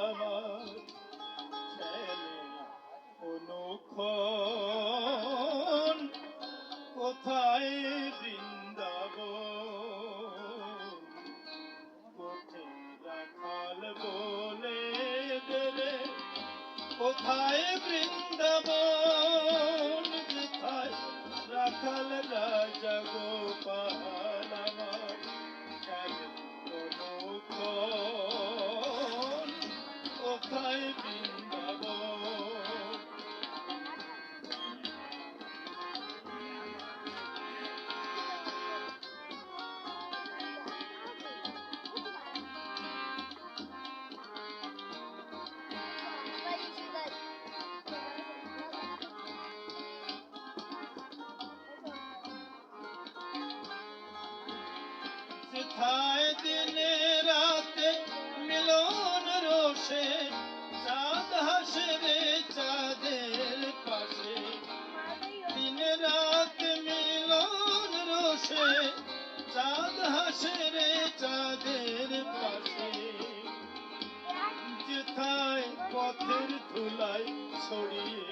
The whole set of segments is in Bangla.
আমার কোথায় রাখাল বলে কোথায় বৃন্দাবন? কোথায় বৃন্দাবন। কোথায় দিনে রাতে মিলন রোষে যেথায় পথের ধুলাই ছড়িয়ে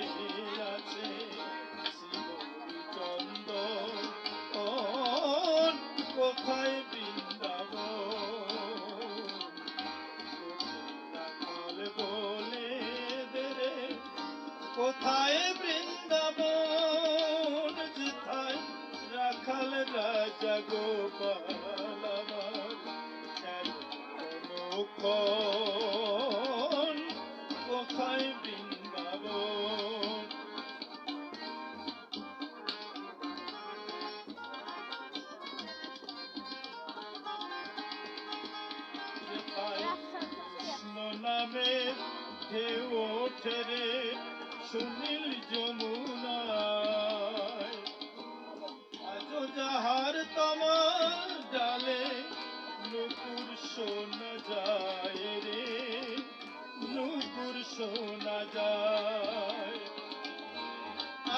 আছে। শিবলী কোথায় বৃন্দাবন? রাখাল বলে দেরে কোথায় বৃন্দাবন? যেথায় রাখাল রাজা গোপাল আমার যেথায় কৃষ্ণ নামে ঢেউ ওঠে রে সুনীল যমুনায় আজো যাহার তোমার ডালে নুপুর শোনা যায় রে নুপুর শোনা যায়।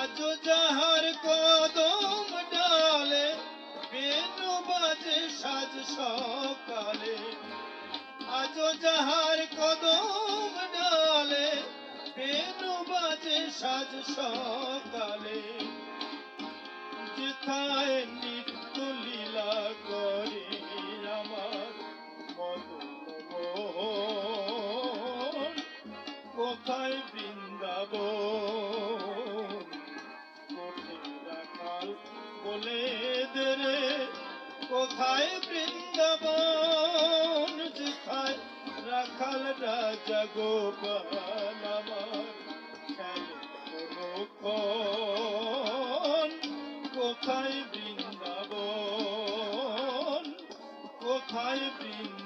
আজো যাহার কদম ডালে, বেনু বাজে সাজ সকালে। আজো যাহার কদম ডালে, বেনু বাজে সাজ সকালে। যেথায় নিত্য কোথায় বৃন্দাবন কোঠে রাখাল বলে দেরে কোথায় বৃন্দাবন? যেথায় রাখাল রাজা গোপাল আমার কোথায় বৃন্দাবন? কোথায় বৃন্দাবন?